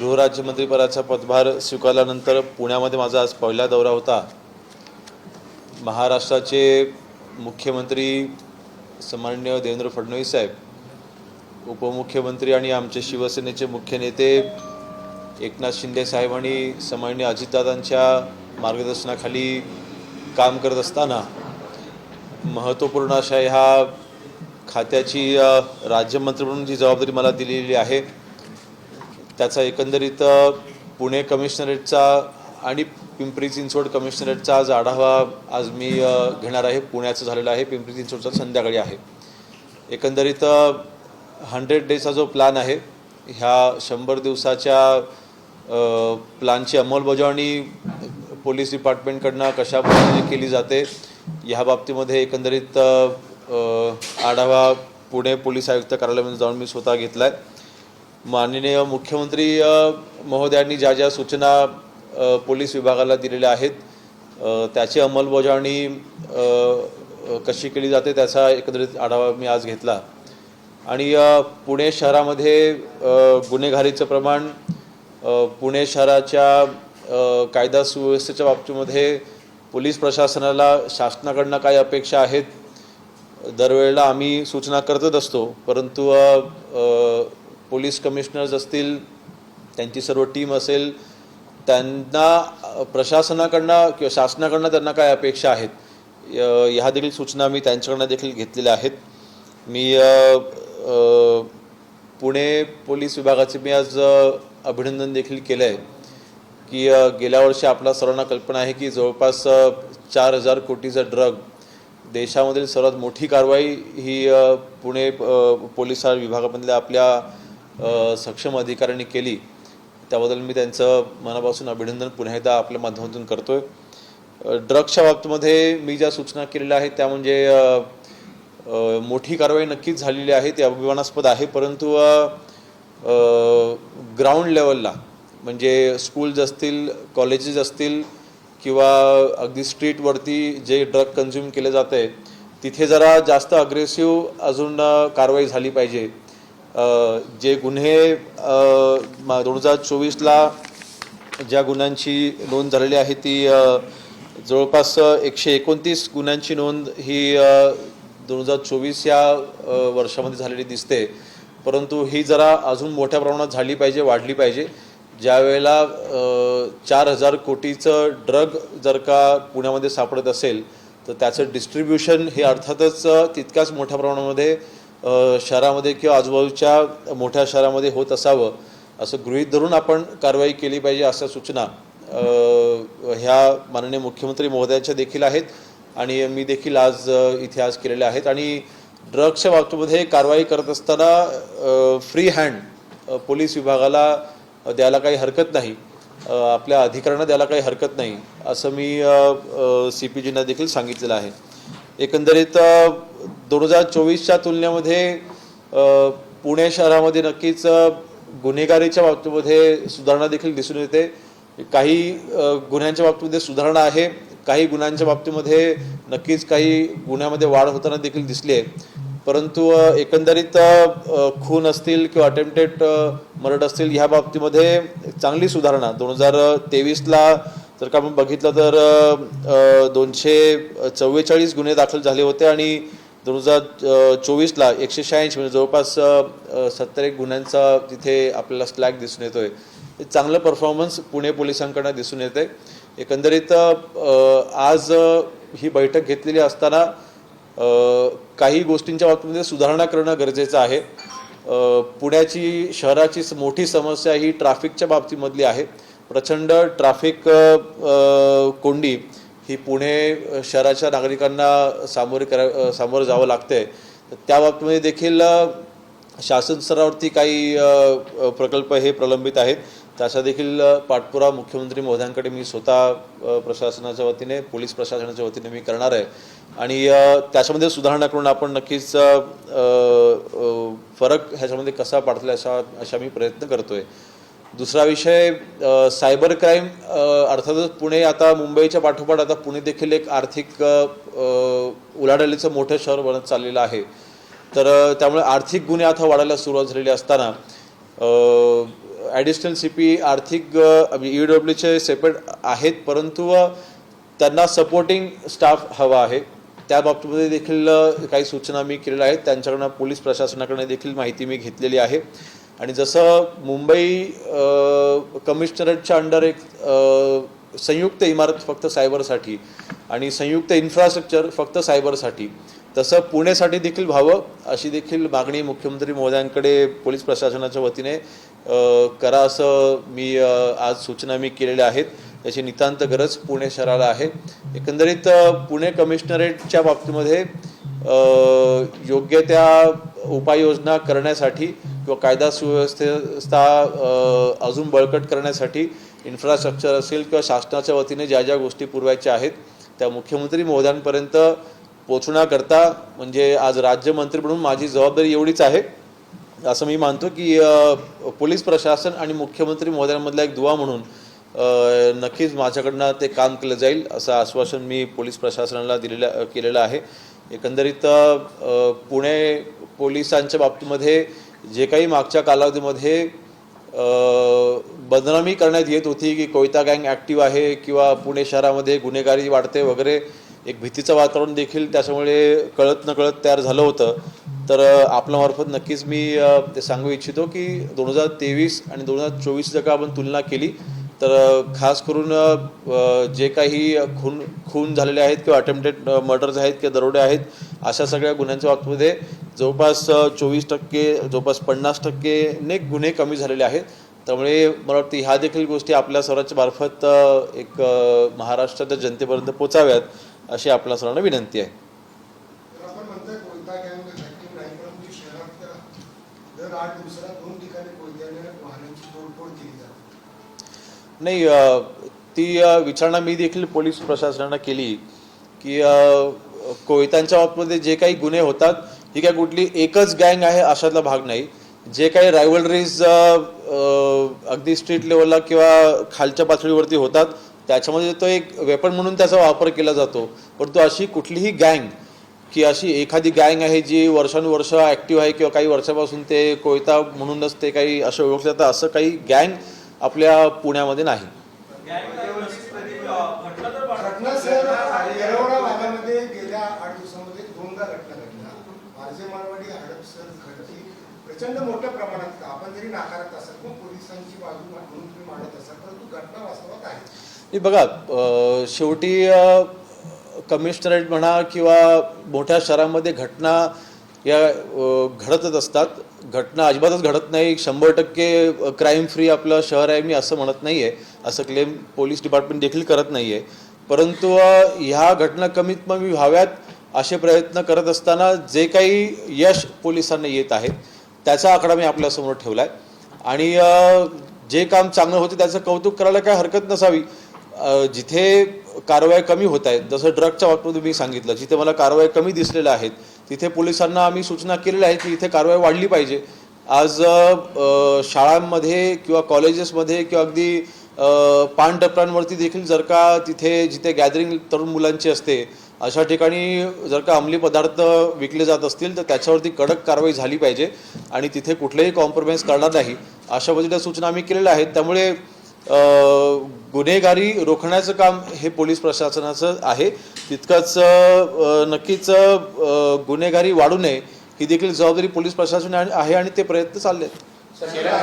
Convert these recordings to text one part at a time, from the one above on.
गृहराज्यमंत्रीपदाचा पदभार स्वीकारल्यानंतर पुण्यामध्ये माझा आज पहिला दौरा होता. महाराष्ट्राचे मुख्यमंत्री सन्माननीय देवेंद्र फडणवीस साहेब उपमुख्यमंत्री आणि आमचे शिवसेनेचे मुख्य नेते एकनाथ शिंदे साहेब आणि सन्माननीय अजितदादांच्या मार्गदर्शनाखाली काम करत असताना महत्त्वपूर्ण अशा ह्या खात्याची राज्यमंत्री म्हणून जी जबाबदारी मला दिलेली आहे त्याचा एकंदरीत पुणे कमिशनरेटचा आणि पिंपरी चिंचवड कमिशनरेटचा आज आढावा आज मी घेणार आहे. पुण्याचं झालेला आहे. पिंपरी चिंचवडचा संध्याकाळी आहे. एकंदरीत हंड्रेड डेचा जो प्लॅन आहे ह्या शंभर दिवसाच्या प्लॅनची अंमलबजावणी पोलीस डिपार्टमेंटकडनं कशा पद्धतीने केली जाते ह्या बाबतीमध्ये एकंदरीत आढावा पुणे पोलीस आयुक्त कार्यालयामध्ये जाऊन मी स्वतः घेतला आहे माननीय मुख्यमंत्री महोदयांनी ज्या ज्या सूचना पोलीस विभागाला दिलेल्या आहेत त्याची अंमलबजावणी कशी केली जाते त्याचा एकंदरीत आढावा मी आज घेतला. आणि पुणे शहरामध्ये गुन्हेगारीचं प्रमाण पुणे शहराच्या कायदा सुव्यवस्थेच्या बाबतीमध्ये पोलीस प्रशासनाला शासनाकडनं काय अपेक्षा आहेत. दरवेळेला आम्ही सूचना करतच असतो परंतु पोलीस कमिशनर्स असतील त्यांची सर्व टीम असेल त्यांना प्रशासनाकडनं किंवा शासनाकडनं त्यांना काय अपेक्षा आहेत? य- ह्या देखील सूचना मी त्यांच्याकडनं देखील घेतलेल्या आहेत. मी पुणे पोलीस विभागाचे मी आज अभिनंदन देखील केलं आहे की गेल्या वर्षी आपला सर्वांना कल्पना आहे की जवळपास चार हजार कोटीचा ड्रग देशामधील सर्वात मोठी कारवाई ही पुणे पोलीस विभागामधल्या आपल्या सक्षम अधिकाऱ्यांनी केली. त्याबद्दल मी त्यांचं मनापासून अभिनंदन पुन्हा एकदा आपल्या माध्यमातून करतोय. आहे ड्रग्सच्या बाबतीमध्ये मी ज्या सूचना केलेल्या आहेत त्या म्हणजे मोठी कारवाई नक्कीच झालेली आहे ती अभिमानास्पद आहे परंतु ग्राउंड लेवलला म्हणजे स्कूल्स असतील कॉलेजेस असतील किंवा अगदी स्ट्रीटवरती जे ड्रग कन्झ्युम केले जाते आहे तिथे जरा जास्त अग्रेसिव्ह अजून कारवाई झाली पाहिजे. जे गुन्हे दोन हजार चोवीसला ज्या गुन्ह्यांची नोंद झालेली आहे ती जवळपास एकशे एकोणतीस गुन्ह्यांची नोंद ही दोन हजार चोवीस या वर्षामध्ये झालेली दिसते. परंतु ही जरा अजून मोठ्या प्रमाणात झाली पाहिजे वाढली पाहिजे. ज्यावेळेला चार हजार कोटीचं ड्रग जर का पुण्यामध्ये सापडत असेल तर त्याचं डिस्ट्रीब्युशन हे अर्थातच तितक्याच मोठ्या प्रमाणामध्ये शहरामध्ये किंवा आजूबाजूच्या मोठ्या शहरामध्ये होत असावं असं गृहीत धरून आपण कारवाई केली पाहिजे अशा सूचना ह्या माननीय मुख्यमंत्री महोदयांच्या देखील आहेत आणि मी देखील आज इतिहास इथे आज केलेल्या आहेत. आणि ड्रग्सच्या बाबतीमध्ये कारवाई करत असताना फ्री हँड पोलीस विभागाला द्यायला काही हरकत नाही आपल्या अधिकाऱ्यांना द्यायला काही हरकत नाही असं मी सी पी जींना देखील सांगितलेलं आहे. एकंदरीत दोन हजार चोवीसच्या तुलनेमध्ये पुणे शहरामध्ये नक्कीच गुन्हेगारीच्या बाबतीमध्ये सुधारणा देखील दिसून येते. काही गुन्ह्यांच्या बाबतीमध्ये सुधारणा आहे. काही गुन्ह्यांच्या बाबतीमध्ये नक्कीच काही गुन्ह्यामध्ये वाढ होताना देखील दिसली आहे. परंतु एकंदरीत खून असतील किंवा अटेम्प्टेड मर्डर असतील ह्या बाबतीमध्ये चांगली सुधारणा. दोन हजार तेवीसला जर का आपण बघितलं तर दोनशे चव्वेचाळीस गुन्हे दाखल झाले होते आणि दोन हजार चोवीसला एकशे शहाऐंशी म्हणजे जवळपास सत्तर एक गुन्ह्यांचा तिथे आपल्याला स्लॅग दिसून येतोय. हे चांगलं परफॉर्मन्स पुणे पोलिसांकडनं दिसून येते एकंदरीत आज ही बैठक घेतलेली असताना काही गोष्टींच्या बाबतीमध्ये सुधारणा करणं गरजेचं आहे. पुण्याची शहराची मोठी समस्या ही ट्रॅफिकच्या बाबतीमधली आहे. प्रचंड ट्रॅफिक कोंडी ही पुणे शहराच्या नागरिकांना सामोरे करा सामोरं जावं लागते तर त्या बाबतीमध्ये देखील शासन स्तरावरती काही प्रकल्प हे प्रलंबित आहेत. त्याचा देखील पाठपुरा मुख्यमंत्री महोदयांकडे मी स्वतः प्रशासनाच्या वतीने पोलीस प्रशासनाच्या वतीने मी करणार आहे. आणि त्याच्यामध्ये सुधारणा करून आपण नक्कीच फरक ह्याच्यामध्ये कसा पाडतला असा अशा मी प्रयत्न करतो आहे दुसरा विषय सायबर क्राईम अर्थातच पुणे आता मुंबईच्या पाठोपाठ आता पुणे देखील एक आर्थिक उलाढालीचं मोठं शहर बनत चाललेलं आहे. तर त्यामुळे आर्थिक गुन्हे आता वाढायला सुरुवात झालेली असताना ॲडिशनल सी पी आर्थिक ई डब्ल्यूचे म्हणजे सेपरेट आहेत परंतु त्यांना सपोर्टिंग स्टाफ हवा आहे. त्या बाबतीमध्ये देखील काही सूचना मी केलेल्या आहेत. त्यांच्याकडनं पोलीस प्रशासनाकडनं देखील माहिती मी घेतलेली आहे. आणि जसं मुंबई कमिशनरेटच्या अंडर एक संयुक्त इमारत फक्त सायबरसाठी आणि संयुक्त इन्फ्रास्ट्रक्चर फक्त सायबरसाठी तसं पुणेसाठी देखील व्हावं अशी देखील मागणी मुख्यमंत्री महोदयांकडे पोलीस प्रशासनाच्या वतीने करा असं मी आज सूचना मी केलेल्या आहेत. त्याची नितांत गरज पुणे शहराला आहे. एकंदरीत पुणे कमिशनरेटच्या बाबतीमध्ये योग्य त्या उपाययोजना करण्यासाठी किंवा कायदा सुव्यवस्थेचा अजून बळकट करण्यासाठी इन्फ्रास्ट्रक्चर असेल किंवा शासनाच्या वतीने ज्या ज्या गोष्टी पुरवायच्या आहेत त्या मुख्यमंत्री महोदयांपर्यंत पोचण्याकरता म्हणजे आज राज्यमंत्री म्हणून माझी जबाबदारी एवढीच आहे. असं मी मानतो की पोलीस प्रशासन आणि मुख्यमंत्री महोदयांमधला एक दुवा म्हणून नक्कीच माझ्याकडनं ते काम केलं जाईल असं आश्वासन मी पोलीस प्रशासनाला दिलेलं केलेलं आहे. एकंदरीत पुणे पोलिसांच्या बाबतीमध्ये जे काही मागच्या कालावधीमध्ये बदनामी करण्यात येत होती की कोयता गँग ॲक्टिव्ह आहे किंवा पुणे शहरामध्ये गुन्हेगारी वाढते वगैरे एक भीतीचं वातावरण देखील त्याच्यामुळे कळत नकळत तयार झालं होतं. तर आपल्यामार्फत नक्कीच मी ते सांगू इच्छितो की दोन हजार तेवीस आणि दोन हजार चोवीस जर का आपण तुलना केली तर खास करून जे काही खून खून झालेले आहेत किंवा अटेम्प्टेड मर्डर्स आहेत किंवा दरोडे आहेत अशा सगळ्या गुन्ह्यांच्या बाबतीमध्ये जवळपास चोवीस टक्के जवळपास पन्नास टक्केने गुन्हे कमी झालेले आहेत. त्यामुळे मला वाटतं ह्या देखील गोष्टी आपल्या सर्वांच्या मार्फत एक महाराष्ट्राच्या जनतेपर्यंत पोचाव्यात अशी आपल्या सर्वांना विनंती आहे. नाही ती विचारणा मी देखील पोलीस प्रशासनानं केली की अ, कोयत्यांच्या बाबतीमध्ये जे काही गुन्हे होतात ही काय कुठली एकच गँग आहे अशातला भाग नाही. जे काही रायवलरीज अगदी स्ट्रीट लेवलला किंवा खालच्या पातळीवरती होतात त्याच्यामध्ये तो एक वेपन म्हणून त्याचा वापर केला जातो. परंतु अशी कुठलीही गँग की अशी एखादी गँग आहे जी वर्षानुवर्ष ॲक्टिव्ह आहे किंवा काही वर्षापासून ते कोयता म्हणूनच ते काही असं ओळखलं जातं असं काही गँग आपल्या पुण्यामध्ये नाही घटना सर येरवडा भागामध्ये गेल्या आठ दिवसामध्ये दोनदा घटना घडल्या माझे मारवाडी हडपसर घडती प्रचंड मोठ्या प्रमाणात आपण जरी नाकारत असाल किंवा पोलिसांची बाजू म्हणून तुम्ही मांडत असाल परंतु घटना वास्तवात आहे. बघा शेवटी कमिशनरेट म्हणा किंवा मोठ्या शहरामध्ये घटना या घडतच असतात. घटना अजिबातच घडत नाही. शंभर टक्के क्राईम फ्री आपलं शहर आहे मी असं म्हणत नाही आहे असं क्लेम पोलीस डिपार्टमेंट देखील करत नाही आहे परंतु ह्या घटना कमीत कमी व्हाव्यात असे प्रयत्न करत असताना जे काही यश पोलिसांना येत आहे त्याचा आकडा मी आपल्यासमोर ठेवला आहे आणि जे काम चांगलं होतं त्याचं कौतुक करायला काय हरकत नसावी. जिथे कारवाई कमी होत आहेत जसं ड्रगच्या बाबतीत मी सांगितलं जिथे मला कारवाई कमी दिसलेल्या आहेत तिथे पोलिसांना आम्ही सूचना केलेल्या आहेत की इथे कारवाई वाढली पाहिजे. आज शाळांमध्ये किंवा कॉलेजेसमध्ये किंवा अगदी अ, पान देखील जर का तिथे जिथे गॅदरिंग तरुण मुलांची असते अशा ठिकाणी जर का अंमली पदार्थ विकले जात असतील तर त्याच्यावरती कडक कारवाई झाली पाहिजे आणि तिथे कुठलेही कॉम्प्रोमाइज करणार नाही अशा पद्धतीच्या सूचना आम्ही केलेल्या आहेत. त्यामुळे गुन्हेगारी रोखण्याचं काम हे पोलीस प्रशासनाचं आहे. तितकंच नक्कीच गुन्हेगारी वाढू नये ही देखील जबाबदारी पोलीस प्रशासन आहे आणि ते प्रयत्न चालले आहेत गेल्या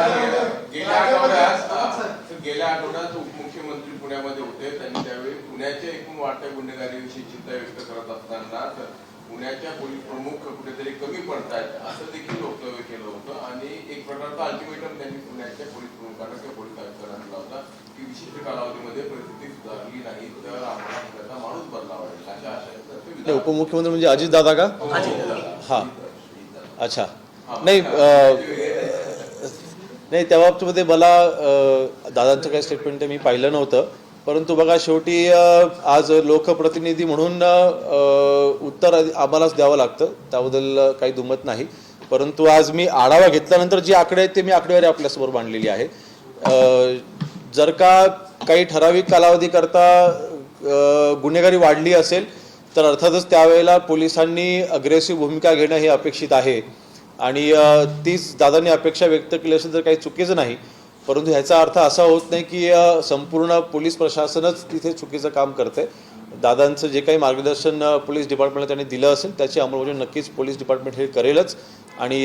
गेल्या आठवड्यात गेल्या आठवड्यात उपमुख्यमंत्री पुण्यामध्ये होते त्यांनी त्यावेळी पुण्याच्या एकूण वाढत्या गुन्हेगारीविषयी चिंता व्यक्त करत असताना तर पुण्याच्या पोलीस प्रमुख कुठेतरी कमी पडतायत असं देखील वक्तव्य केलं होतं. आणि एक प्रकारचा अल्टिमेटम त्यांनी पुण्याच्या पोलीस प्रमुखांना किंवा पोलीस आयुक्तांना होता की विशिष्ट कालावधीमध्ये परिस्थिती सुधारली नाही तर आम्हाला त्याचा माणूस बदलावा लागेल अशा विधान- उपमुख्यमंत्री म्हणजे अजितदादा का? हा. अच्छा. नाही नाही त्या बाबतीमध्ये मला दादांचं काही स्टेटमेंट मी पाहिलं नव्हतं. परंतु बघा शेवटी आज लोकप्रतिनिधी म्हणून उत्तर आम्हालाच द्यावं लागतं. त्याबद्दल काही दुमत नाही. परंतु आज मी आढावा घेतल्यानंतर जी आकडे आहेत ते मी आकडेवारी आपल्यासमोर मांडलेली आहे. जर का काही ठराविक कालावधीकरता गुन्हेगारी वाढली असेल तर अर्थातच त्यावेळेला पोलिसांनी अग्रेसिव्ह भूमिका घेणं हे अपेक्षित आहे. आणि तीच दादांनी अपेक्षा व्यक्त केली असेल तर काही चुकीचं नाही. परंतु ह्याचा अर्थ असा होत नाही की संपूर्ण पोलीस प्रशासनच तिथे चुकीचं काम करते दादांचं जे काही मार्गदर्शन पोलीस डिपार्टमेंटला त्यांनी दिलं असेल त्याची अंमलबजावणी नक्कीच पोलीस डिपार्टमेंट हे करेलच. आणि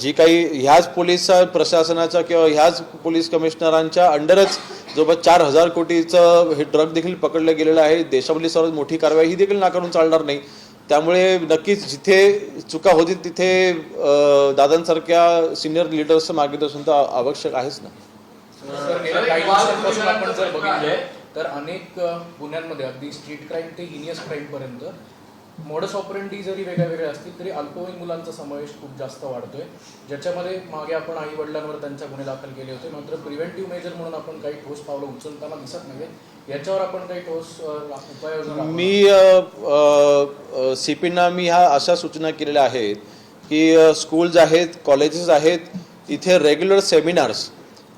जी काही ह्याच पोलीस प्रशासनाच्या किंवा ह्याच पोलीस कमिशनरांच्या अंडरच जवळपास चार हजार कोटीचं हे ड्रग देखील पकडलं गेलेलं आहे. देशामधली सर्वात मोठी कारवाई ही देखील नाकारून चालणार नाही. त्यामुळे नक्कीच जिथे चुका होतील तिथे दादांसारख्या सिनियर लिडर्सचं मार्गदर्शन तर आवश्यक आहेच ना. तर अनेक गुन्ह्यांमध्ये अगदी स्ट्रीट क्राईम ते हिनियस क्राईमपर्यंत मॉडस ऑपरेंटी जरी वेगळ्या वेगळ्या असतील तरी अल्पवयीन मुलांचा समावेश खूप जास्त वाढतोय. ज्याच्यामध्ये मागे आपण आई वडिलांवर त्यांच्या गुन्हे दाखल केले होते मात्र प्रिव्हेंटिव्ह मेजर म्हणून आपण काही ठोस पावलं उचलताना दिसत नाही याच्यावर आपण काही ठोस उपाययोजना मी सीपींना मी ह्या अशा सूचना केलेल्या आहेत की स्कूल्स आहेत कॉलेजेस आहेत इथे रेग्युलर सेमिनार्स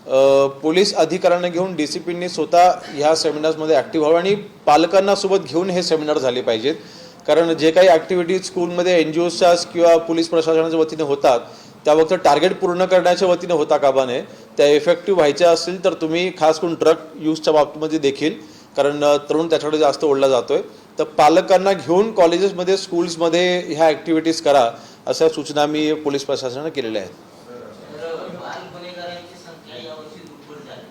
पोलीस अधिकाऱ्यांना घेऊन डी सी पींनी स्वतः ह्या सेमिनार्समध्ये ॲक्टिव्ह व्हावं आणि पालकांना सोबत घेऊन हे सेमिनार झाले पाहिजेत. कारण जे काही ॲक्टिव्हिटीज स्कूलमध्ये एन जी ओच्या किंवा पोलीस प्रशासनाच्या वतीने होतात त्या फक्त टार्गेट पूर्ण करण्याच्या वतीने होता कामा त्या इफेक्टिव्ह व्हायच्या असतील तर तुम्ही खास करून ड्रग यूजच्या बाबतीमध्ये देखील कारण तरुण त्याच्याकडे जास्त ओढला जातोय. तर पालकांना घेऊन कॉलेजेसमध्ये स्कूल्समध्ये ह्या ॲक्टिव्हिटीज करा अशा सूचना मी पोलीस प्रशासनाने केलेल्या आहेत तर बाल गुन्हेगारांची संख्या यावर्षी दुप्पट झाली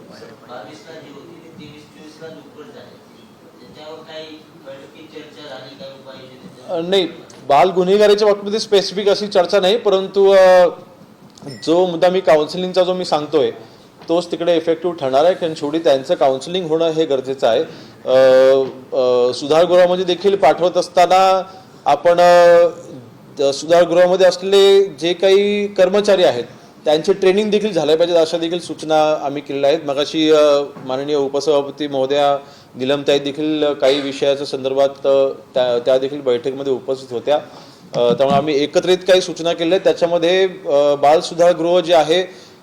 म्हणजे बावीसला जी होती ती तेवीस चोवीसला दुप्पट झाली त्याच्यावर काही बैठकीत चर्चा झाली काही उपाययोजना अ, नाही बाल गुन्हेगारीच्या बाबतीमध्ये स्पेसिफिक अशी चर्चा नाही परंतु जो मुद्दा मी काउन्सिलिंगचा जो मी सांगतोय तोच तिकडे इफेक्टिव्ह ठरणार आहे कारण शेवटी त्यांचं काउन्सिलिंग होणं हे गरजेचं आहे. सुधारगृहामध्ये देखील पाठवत असताना आपण सुधारगृहामध्ये असलेले जे काही कर्मचारी आहेत त्यांचे ट्रेनिंग देखील झालं पाहिजेत अशा देखील सूचना आम्ही केलेल्या आहेत. मगाशी माननीय उपसभापती महोदया निलमताई देखील काही विषयाच्या संदर्भात त्या त्या देखील बैठकीमध्ये उपस्थित होत्या. त्यामुळे आम्ही एकत्रित काही सूचना केल्या आहेत. त्याच्यामध्ये बालसुधारगृह बाल सुधारगृह जे आहे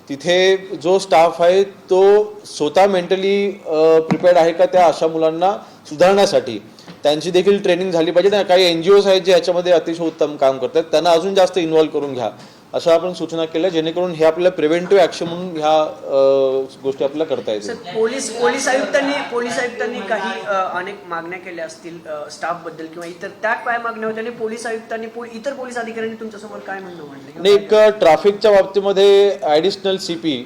तिथे जो स्टाफ आहे तो स्वतः मेंटली प्रिपेअर्ड आहे का त्या अशा मुलांना सुधारण्यासाठी? त्यांची देखील ट्रेनिंग झाली पाहिजे. काही एन जी ओज आहेत जे ह्याच्यामध्ये अतिशय उत्तम काम करतात त्यांना अजून जास्त इन्व्हॉल्व करून घ्या. अशा आपण सूचना केल्या जेणेकरून हे आपल्याला प्रिव्हेंटिव्ह ॲक्शन म्हणून ह्या गोष्टी आपल्याला करता येतील. पोलीस पोलीस आयुक्तांनी पोलीस आयुक्तांनी काही अनेक मागण्या केल्या असतील स्टाफबद्दल किंवा इतर त्या काय मागण्या होत्या? आणि पोलीस आयुक्तांनी इतर पोलीस अधिकाऱ्यांनी तुमच्यासमोर काय म्हणणं मांडलं? आणि एक ट्रॅफिकच्या बाबतीमध्ये additional C P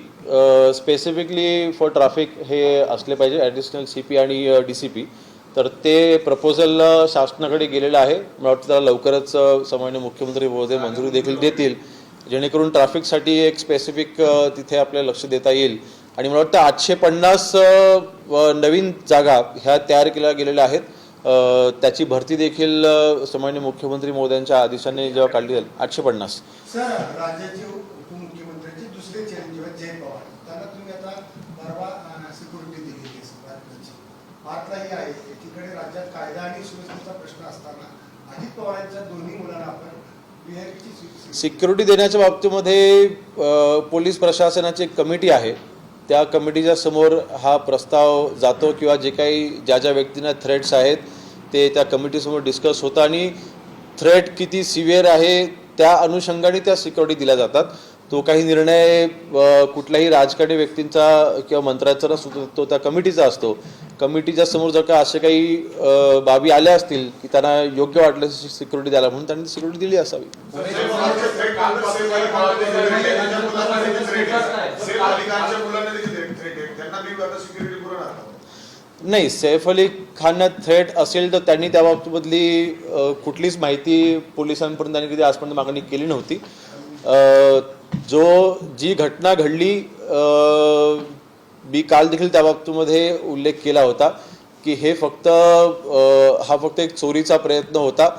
specifically for traffic हे असले पाहिजे ॲडिशनल सी पी आणि डी सी पी तर ते प्रपोजल शासनाकडे गेलेलं आहे. मला वाटतं त्याला लवकरच सामान्य मुख्यमंत्री महोदय मंजुरी देखील देतील. जेणेकरून ट्रॅफिकसाठी एक स्पेसिफिक तिथे आपल्याला लक्ष देता येईल. आणि मला वाटतं आठशे पन्नास नवीन जागा ह्या तयार केल्या गेलेल्या आहेत. त्याची भरती देखील सामान्य मुख्यमंत्री महोदयांच्या आदेशाने जेव्हा काढली जाईल आठशे पन्नास. सर राज्याचे आहे एकीकडे राज्यात कायदा आणि सुव्यवस्थेचा प्रश्न असताना अजित पवारांच्या दोन्ही मुलांना आपण सिक्युरिटी देण्याच्या बाबतीमध्ये पोलीस प्रशासनाची एक कमिटी आहे. त्या कमिटीच्या समोर हा प्रस्ताव जातो किंवा जे काही ज्या ज्या व्यक्तींना थ्रेट्स आहेत ते त्या कमिटीसमोर डिस्कस होतं आणि थ्रेट किती सिव्हिअर आहे त्या अनुषंगाने त्या सिक्युरिटी दिल्या जातात. तो काही निर्णय कुठल्याही राजकारणी व्यक्तींचा किंवा मंत्र्याचा नसतो तो त्या कमिटीचा असतो. कमिटीच्या समोर जर का असे काही बाबी आल्या असतील की त्यांना योग्य वाटलं सिक्युरिटी द्यायला म्हणून त्यांनी सिक्युरिटी दिली असावी. नाही सैफ अली खाननं थ्रेट असेल तर त्यांनी त्या बाबतीमधली कुठलीच माहिती पोलिसांपर्यंत त्यांनी कधी आजपर्यंत मागणी केली नव्हती. जो जी घटना घडली मी काल देखील त्या बाबतीमध्ये उल्लेख केला होता की हे फक्त हा फक्त एक चोरीचा प्रयत्न होता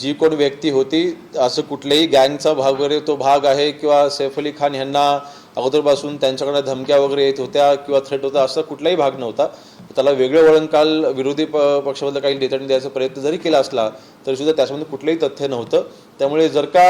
जी कोण व्यक्ती होती असं कुठल्याही गँगचा भाग वगैरे तो भाग आहे किंवा सैफ अली खान यांना अगोदरपासून त्यांच्याकडे धमक्या वगैरे येत होत्या किंवा थ्रेट होता असा कुठलाही भाग नव्हता. त्याला वेगळं वळण काल विरोधी प पक्षामधल्या काही नेत्यांनी द्यायचा प्रयत्न जरी केला असला तरी सुद्धा त्याच्यामध्ये कुठलंही तथ्य नव्हतं. त्यामुळे जर का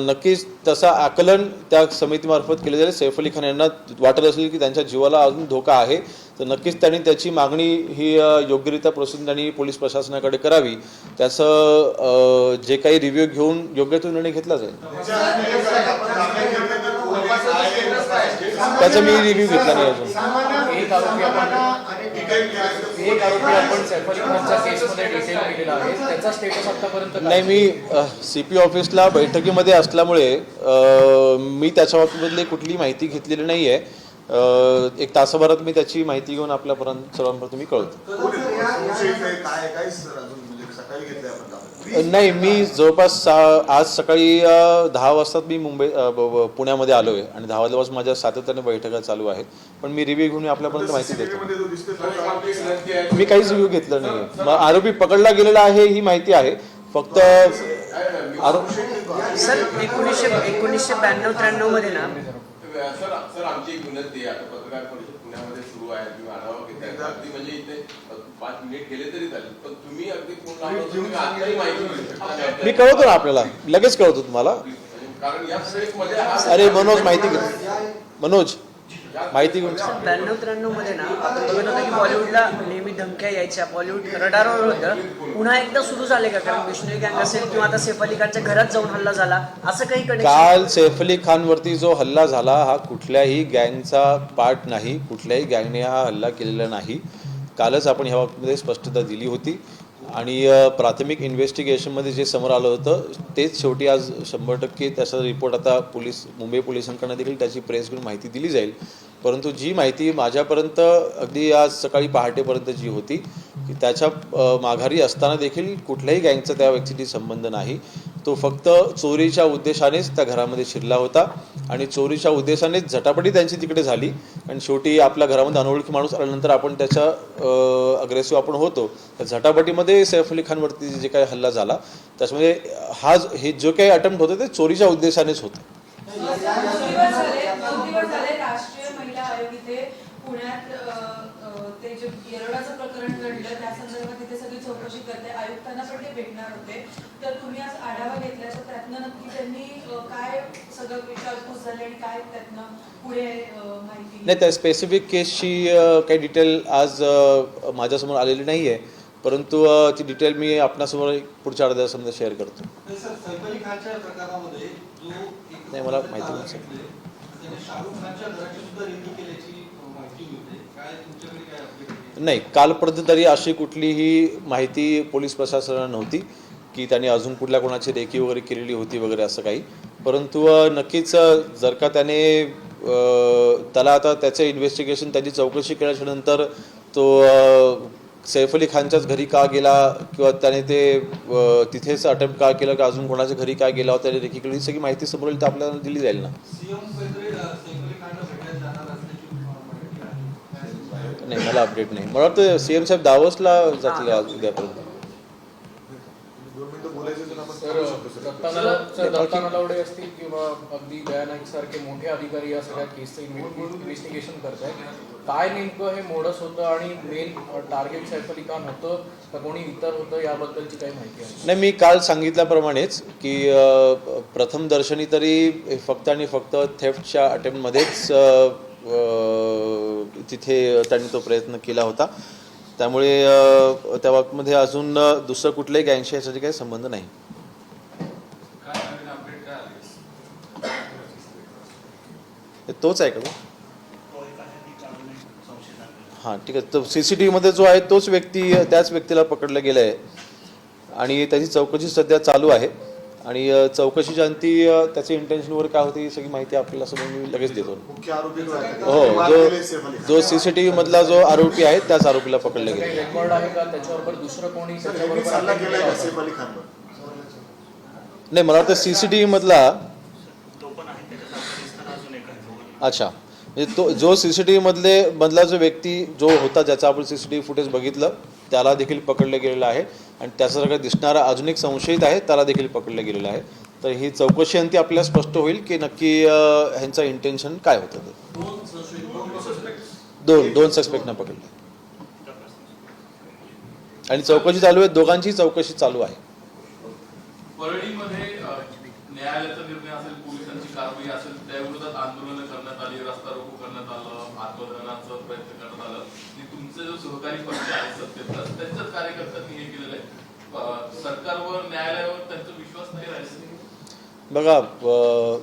नक्कीच तसा आकलन त्या समितीमार्फत केलं जाईल. सैफ अली खान यांना वाटत असेल की त्यांच्या जीवाला अजून धोका आहे. तर नक्कीच त्यांनी त्याची मागणी ही योग्यरित्या प्रोसेस त्यांनी पोलीस प्रशासनाकडे करावी. त्याचं जे काही रिव्ह्यू घेऊन योग्य तो निर्णय घेतला जाईल. त्याचा मी रिव्ह्यू घेतला नाही अजून. सामान्य एक आरोपी आपण- सामान्य अनेक एक आरोपी आपण सैफ अली खानच्या केसमध्ये डिटेल केलेला आहे. त्याचा स्टेटस आतापर्यंत काय? नाही मी सी पी ऑफिसला बैठकीमध्ये असल्यामुळे मी त्याच्या बाबतीमधली कुठली माहिती घेतलेली नाही आहे एक तासाभरात मी त्याची माहिती घेऊन आपल्यापर्यंत सर्वांपर्यंत मी कळवतो. नाही मी जवळपास सा- आज सकाळी दहा वाजता मी मुंबई पुण्यामध्ये आलो आहे आणि दहा वाजल्यापासून माझ्या सातत्याने बैठका चालू आहेत. पण मी रिव्ह्यू घेऊन आपल्यापर्यंत माहिती देतो. मी काहीच रिव्ह्यू घेतलं नाही मग आरोपी पकडला गेलेला आहे ही माहिती आहे. फक्त आरोप सर एकोणीसशे एकोणीसशे ब्याण्णव त्र्याण्णवमध्ये ना सर सर आमची एक विनंती आहे आता पत्रकार परिषद पुण्यामध्ये सुरू आहे तुम्ही अगदी म्हणजे इथे पाच मिनिट गेले तरी चालेल. पण तुम्ही अगदी फोन लावला तर तुम्ही आत्ताही माहिती घेऊ शकता. मी कळवतो ना आपल्याला. लगेच कळवतो तुम्हाला. कारण या हा अरे मनोज माहिती घे. मनोज. माहिती घेऊन ब्याण्णव त्र्याण्णवमध्ये ना आपण बघत होतो की बॉलिवूडला नेहमी धमक्या यायच्या बॉलिवूड रडारवर होतं पुन्हा एकदा सुरू झाले का? कारण विष्णू गँग असेल किंवा आता सैफ अली खानच्या घरात जाऊन हल्ला झाला असं काही कनेक्शन काल सैफ अली खानवरती जो हल्ला झाला हा कुठल्याही गँगचा पार्ट नाही कुठल्याही गँगने हा हल्ला केलेला नाही. कालच आपण ह्या बाबतीमध्ये स्पष्टता दिली होती. आणि प्राथमिक इन्व्हेस्टिगेशनमध्ये जे समोर आलं होतं तेच शेवटी आज शंभर टक्के त्याचा रिपोर्ट आता पोलीस मुंबई पोलिसांकडनं देखील त्याची प्रेस घेऊन माहिती दिली जाईल. परंतु जी माहिती माझ्यापर्यंत अगदी आज सकाळी पहाटेपर्यंत जी होती की त्याच्या माघारी असताना देखील कुठल्याही गँगचा त्या व्यक्तीशी संबंध नाही. तो फक्त चोरीच्या उद्देशानेच त्या घरामध्ये शिरला होता आणि चोरीच्या उद्देशानेच झटापटी त्यांची तिकडे झाली. आणि शेवटी आपल्या घरामध्ये अनोळखी माणूस आल्यानंतर आपण त्याच्या अग्रेसिव्ह आपण होतो. त्या झटापटीमध्ये सैफ अली खानवरती जे काही हल्ला झाला त्याच्यामध्ये हा हे जो काही अटेम्प्ट होतं ते चोरीच्या उद्देशानेच होतं दोन दिवस झाले दोन दिवस झाले राष्ट्रीय महिला आयोग इथे पुण्यात अ, अ, ते येरवड्याचं प्रकरण घडलं. त्या संदर्भात तिथे सगळी चौकशी करते. आयुक्तांना पण ते भेटणार होते. तर तुम्ही आज आढावा घेतला तर त्यातनं नक्की त्यांनी काय सगळं विचारपूस झाली आणि काय त्यातनं पुढे माहिती नाही त्या स्पेसिफिक केसची काही डिटेल आज माझ्यासमोर आलेली नाही आहे परंतु ती डिटेल मी आपणासमोर पुढच्या अर्ध्या तासामध्ये शेअर करतो. नाही सर मला माहिती नाही, नाही कालपर्यंत तरी अशी कुठलीही माहिती पोलीस प्रशासनाला नव्हती की त्यांनी अजून कुठल्या कोणाची रेकी वगैरे केलेली होती वगैरे असं काही. परंतु नक्कीच जर का त्याने त्याला आता त्याचं इन्व्हेस्टिगेशन त्याची चौकशी केल्याच्यानंतर तो सैफ अली खानच्याच घरी का गेला किंवा त्याने ते तिथेच अटेम्प्ट का केलं का अजून कोणाच्या घरी का गेला त्याने रेकी केली ही सगळी माहिती समोर येईल तर आपल्याला दिली जाईल ना. नाही मला अपडेट नाही. मला वाटतं सी एम साहेब दावसला जातील आज उद्यापर्यंत. दोन मिनिटं बोलायचे तर आपण सर करू शकतो सर. दत्ता नला- सर दत्ता नलावडे असतील किंवा अगदी दया नाईक सारखे मोठे अधिकारी या सगळ्या केसचं इन्व्हेस्टिगेशन करत आहेत काय नेमकं हे मोडस होतं आणि मेन टार्गेट सैफ अली खान होतं का कोणी इतर होतं याबद्दलची काही माहिती आहे? नाही मी काल सांगितल्याप्रमाणेच की प्रथम दर्शनी तरी हे फक्त आणि फक्त थेफ्टच्या अटेम्प्टमध्येच तिथे त्यांनी तो प्रयत्न केला होता. त्यामुळे त्या बाबतीमध्ये अजून दुसरं कुठल्याही गँगशी यासाठी काही संबंध नाही. तोच आहे का हां ठीक आहे. तो सी सी टी व्हीमध्ये जो आहे तोच व्यक्ती त्याच व्यक्तीला पकडलं गेलं आहे आणि त्याची चौकशी सध्या चालू आहे. आणि अ, चौकशीच्या अंती अ, त्याचे इंटेन्शन वगैरे काय होते सगळी माहिती आपल्याला समोर मी लगेच देतो. मुख्य आरोपी जो आहे हो जो खान. जो सीसीटीव्ही मधला जो आरोपी आहे त्याच आरोपीला पकडलं गेलं. नाही मला वाटतं सीसीटीव्ही मधला अच्छा. म्हणजे तो जो सीसीटीव्ही मधले मधला जो व्यक्ती जो होता ज्याचा आपण सीसीटीव्ही फुटेज बघितलं त्याला देखील पकडलं गेलेलं आहे. आणि त्याच्यासारखं दिसणारा अजून एक संशयित आहे त्याला देखील पकडलं गेलेलं आहे. तर ही चौकशी अंती आपल्याला स्पष्ट होईल की नक्की ह्यांचं इंटेन्शन काय होतं ते? दोन दोन सस्पेक्टना पकडले. आणि चौकशी चालू आहे दोघांची चौकशी चालू आहे. सरकारवर न्यायालयावर त्यांचा विश्वास नाही राहिला. बघा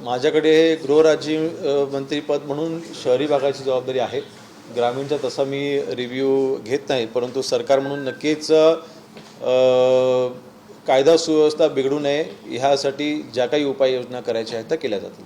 माझ्याकडे हे गृहराज्य मंत्रीपद म्हणून शहरी भागाची जबाबदारी आहे. ग्रामीणचा तसा मी रिव्ह्यू घेत नाही परंतु सरकार म्हणून नक्कीच कायदा सुव्यवस्था बिघडू नये ह्यासाठी ज्या काही उपाययोजना करायच्या आहेत त्या केल्या जातील.